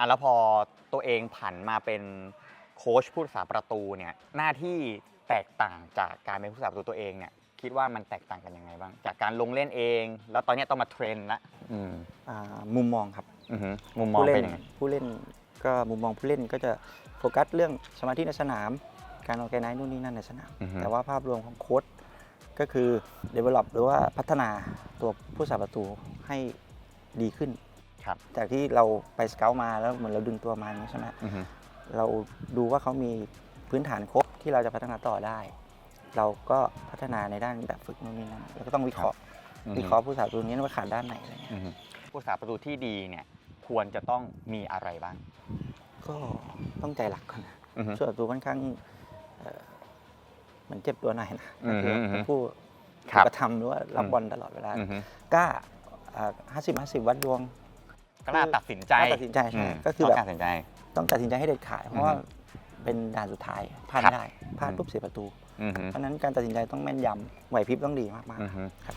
อะแล้วพอตัวเองผันมาเป็นโค้ชผู้รักษาประตูเนี่ยหน้าที่แตกต่างจากการเป็นผู้รักษาประตูตัวเองเนี่ยคิดว่ามันแตกต่างกันยังไงบ้าง จากการลงเล่นเอง แล้วตอนเนี้ยต้องมาเทรนละอืมอ่ามุมมองครับอือหือมุมมองผู้เล่เป็นนยังไงผู้เล่นก็มุมมองผู้เล่นก็จะโฟกัสเรื่องสมาธิในสนาม การออกแกไนนู่นนี่นั่นในสนาม อือฮึแต่ว่าภาพรวมของโค้ชก็คือ develop หรือว่าพัฒนาตัวผู้สาประตูให้ดีขึ้น ครับจากที่เราไปสเกลมาแล้วเหมือนเราดึงตัวมาอย่างนี้ใช่ไหมอือหือเราดูว่าเขามีพื้นฐานครบที่เราจะพัฒนาต่อได้ เราก็พัฒนาในด้านแบบฝึกนู่นนี่นั่นแล้วก็ต้องวิเคราะห์อือวิหือเคราะห์ผู้สาประตูนี้ว่าขาดด้านไหนอะไรเงี้ยอือหือผู้รักษาประตูที่ดีเนี่ยควรจะต้องมีอะไรบ้าง ก็ต้องใจหลักก่อนนะอือหือส่วนตัวค่อนข้างเอ่อเหมือนเจ็บตัวหน่อยนะอืมคืออืมผู้ครับกระทำหรือว่ารับอืมบอลตลอดเวลาอือหือกล้าห้าสิบห้าสิบวัดดวง กล้าตัดสินใจกล้าตัดสินใจใช่มก็คือต้งแบบการตัดสินใจ ต้องตัดสินใจให้เด็ดขาดเพราะว่าอือฮึเป็นด่านสุดท้ายพลาดครับไม่ได้พลาดอืมปุ๊บเสียประตู อือหือเพราะฉะนั้นการตัดสินใจต้องแม่นยำไหวพริบต้องดีมากอือหือๆครับ